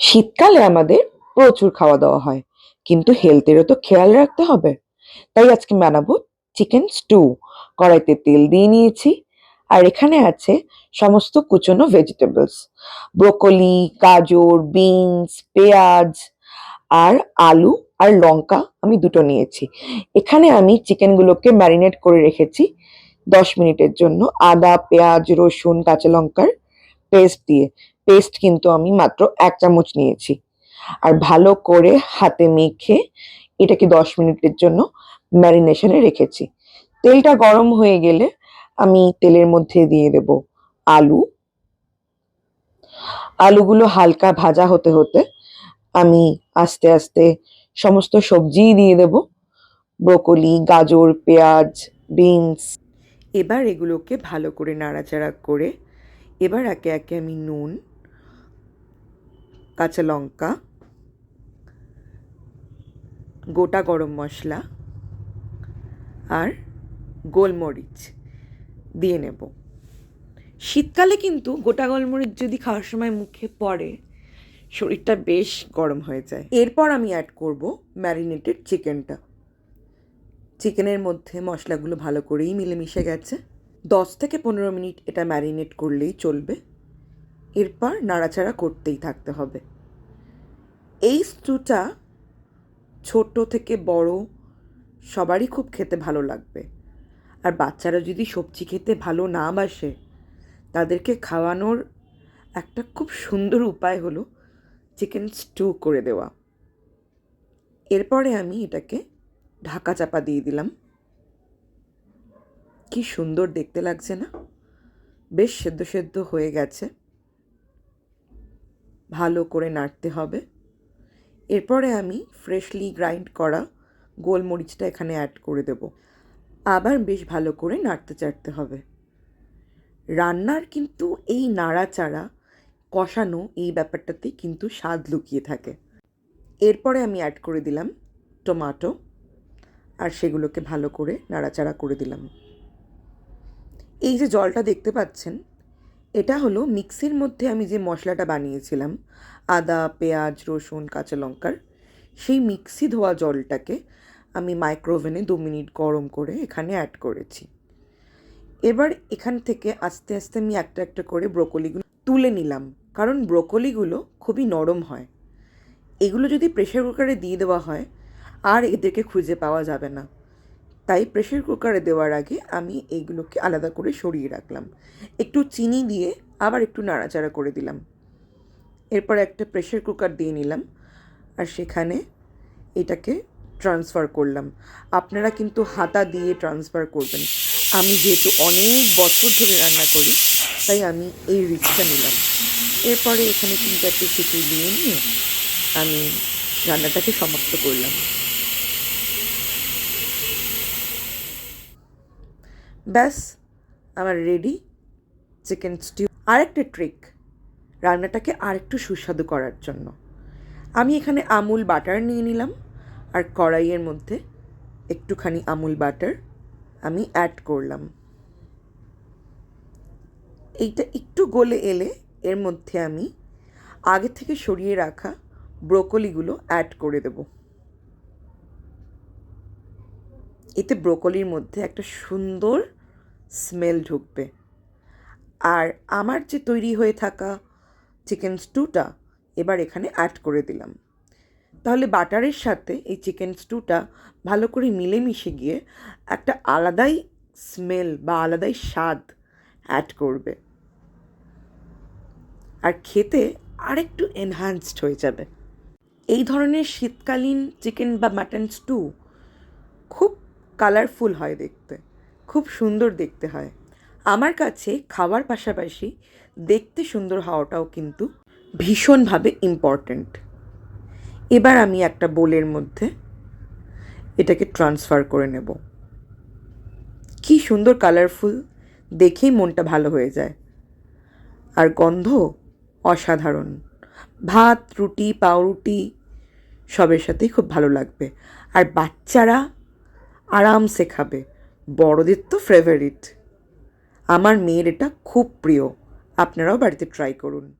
শীতকালে আমাদের প্রচুর খাওয়া দাওয়া হয়, কিন্তু হেলথেরও তো খেয়াল রাখতে হবে। তাই আজকে বানাবো চিকেন স্টু কড়াইতে তেল দিয়ে নিয়েছি, আর এখানে আছে সমস্ত কুচনো ভেজিটেবলস ব্রোকলি গাজর বিনস পেঁয়াজ, আর আলু আর লঙ্কা আমি দুটো নিয়েছি। এখানে আমি চিকেনগুলোকে ম্যারিনেট করে রেখেছি দশ মিনিটের জন্য। আদা, পেঁয়াজ, রসুন, কাঁচা লঙ্কার পেস্ট দিয়ে। পেস্ট কিন্তু আমি মাত্র এক চামচ নিয়েছি। আর ভালো করে হাতে মেখে এটাকে দশ মিনিটের জন্য ম্যারিনেশনে রেখেছি। তেলটা গরম হয়ে গেলে আমি তেলের মধ্যে দিয়ে দেব আলু। আলুগুলো হালকা ভাজা হতে হতে আমি আস্তে আস্তে সমস্ত সবজি দিয়ে দেব। ব্রোকলি, গাজর, পেঁয়াজ, বিনস। এবার এগুলোকে ভালো করে নাড়াচাড়া করে এবার একে একে আমি নুন কাঁচা লঙ্কা, গোটা গরম মশলা আর গোলমরিচ দিয়ে নেব। শীতকালে কিন্তু গোটা গোলমরিচ যদি খাওয়ার সময় মুখে পড়ে, শরীরটা বেশ গরম হয়ে যায়। এরপর আমি অ্যাড করব ম্যারিনেটেড চিকেনটা চিকেনের মধ্যে মশলাগুলো ভালো করেই মিলেমিশে গেছে। দশ থেকে পনেরো মিনিট এটা ম্যারিনেট করলেই চলবে। এরপর নাড়াচাড়া করতেই থাকতে হবে। এই স্টুটা ছোট থেকে বড় সবারই খুব খেতে ভালো লাগবে। আর বাচ্চারা যদি সবজি খেতে ভালো না বাসে, তাদেরকে খাওয়ানোর একটা খুব সুন্দর উপায় হলো চিকেন স্টু করে দেওয়া। এরপরে আমি এটাকে ঢাকা চাপা দিয়ে দিলাম। কি সুন্দর দেখতে লাগছে না? বেশ সেদ্ধ সেদ্ধ হয়ে গেছে। ভালো করে নাড়তে হবে। এরপরে আমি ফ্রেশলি গ্রাইন্ড করা গোলমরিচটা এখানে অ্যাড করে দেব। আবার বেশ ভালো করে নাড়তে চাড়তে হবে। রান্নার কিন্তু এই নাড়াচাড়া কষানো এই ব্যাপারটাতেই কিন্তু স্বাদ লুকিয়ে থাকে। এরপরে আমি অ্যাড করে দিলাম টমাটো আর সেগুলোকে ভালো করে নাড়াচাড়া করে দিলাম। এই যে জলটা দেখতে পাচ্ছেন এটা হলো মিক্সির মধ্যে আমি যে মশলাটা বানিয়েছিলাম, আদা, পেঁয়াজ, রসুন, কাঁচা লঙ্কার, সেই মিক্সি ধোয়া জলটাকে আমি মাইক্রোওভেনে দু মিনিট গরম করে এখানে অ্যাড করেছি। এবার এখান থেকে আস্তে আস্তে আমি একটা একটা করে ব্রোকলিগুলো তুলে নিলাম, কারণ ব্রোকলিগুলো খুবই নরম হয়। এগুলো যদি প্রেশার কুকারে দিয়ে দেওয়া হয়, আর এদেরকে খুঁজে পাওয়া যাবে না। তাই প্রেশার কুকারে দেওয়ার আগে আমি এইগুলোকে আলাদা করে সরিয়ে রাখলাম। একটু চিনি দিয়ে আবার একটু নাড়াচাড়া করে দিলাম। এরপর একটা প্রেশার কুকার দিয়ে নিলাম আর সেখানে এটাকে ট্রান্সফার করলাম। আপনারা কিন্তু হাতা দিয়ে ট্রান্সফার করবেন। আমি যেহেতু অনেক বছর ধরে রান্না করি, তাই আমি এই রিক্সটা নিলাম। এরপরে এখানে তিন চারটে সিটি দিয়ে নিয়ে আমি রান্নাটাকে সমাপ্ত করলাম। ব্যাস, আমার রেডি চিকেন স্টিউ আরেকটা ট্রিক রান্নাটাকে আরেকটু সুস্বাদু করার জন্য। আমি এখানে আমুল বাটার নিয়ে নিলাম, আর কড়াইয়ের মধ্যে একটুখানি আমুল বাটার আমি অ্যাড করলাম। এইটা একটু গলে এলে এর মধ্যে আমি আগে থেকে সরিয়ে রাখা ব্রোকলিগুলো অ্যাড করে দেব। এতে ব্রোকলির মধ্যে একটা সুন্দর স্মেল ঢুকবে। আর আমার যে তৈরি হয়ে থাকা চিকেন স্টুটা এবার এখানে অ্যাড করে দিলাম। তাহলে বাটারের সাথে এই চিকেন স্টুটা ভালো করে মিলেমিশে গিয়ে একটা আলাদাই স্মেল বা আলাদাই স্বাদ অ্যাড করবে। আর খেতে আরেকটু এনহ্যান্সড হয়ে যাবে। এই ধরনের শীতকালীন চিকেন বা মাটন স্টু খুব কালারফুল হয় দেখতে। খুব সুন্দর দেখতে হয়। আমার কাছে খাওয়ার পাশাপাশি দেখতে সুন্দর হওয়াটাও কিন্তু ভীষণভাবে ইম্পর্ট্যান্ট এবার আমি একটা বোলের মধ্যে এটাকে ট্রান্সফার করে নেব। কি সুন্দর কালারফুল দেখেই মনটা ভালো হয়ে যায়। আর গন্ধ অসাধারণ। ভাত, রুটি, পাউরুটি, সবের সাথেই খুব ভালো লাগবে। আর বাচ্চারা আরামসে খাবে। বড়দের তো ফেভারিট আমার মেয়ের এটা খুব প্রিয়। আপনারাও বাড়িতে ট্রাই করুন।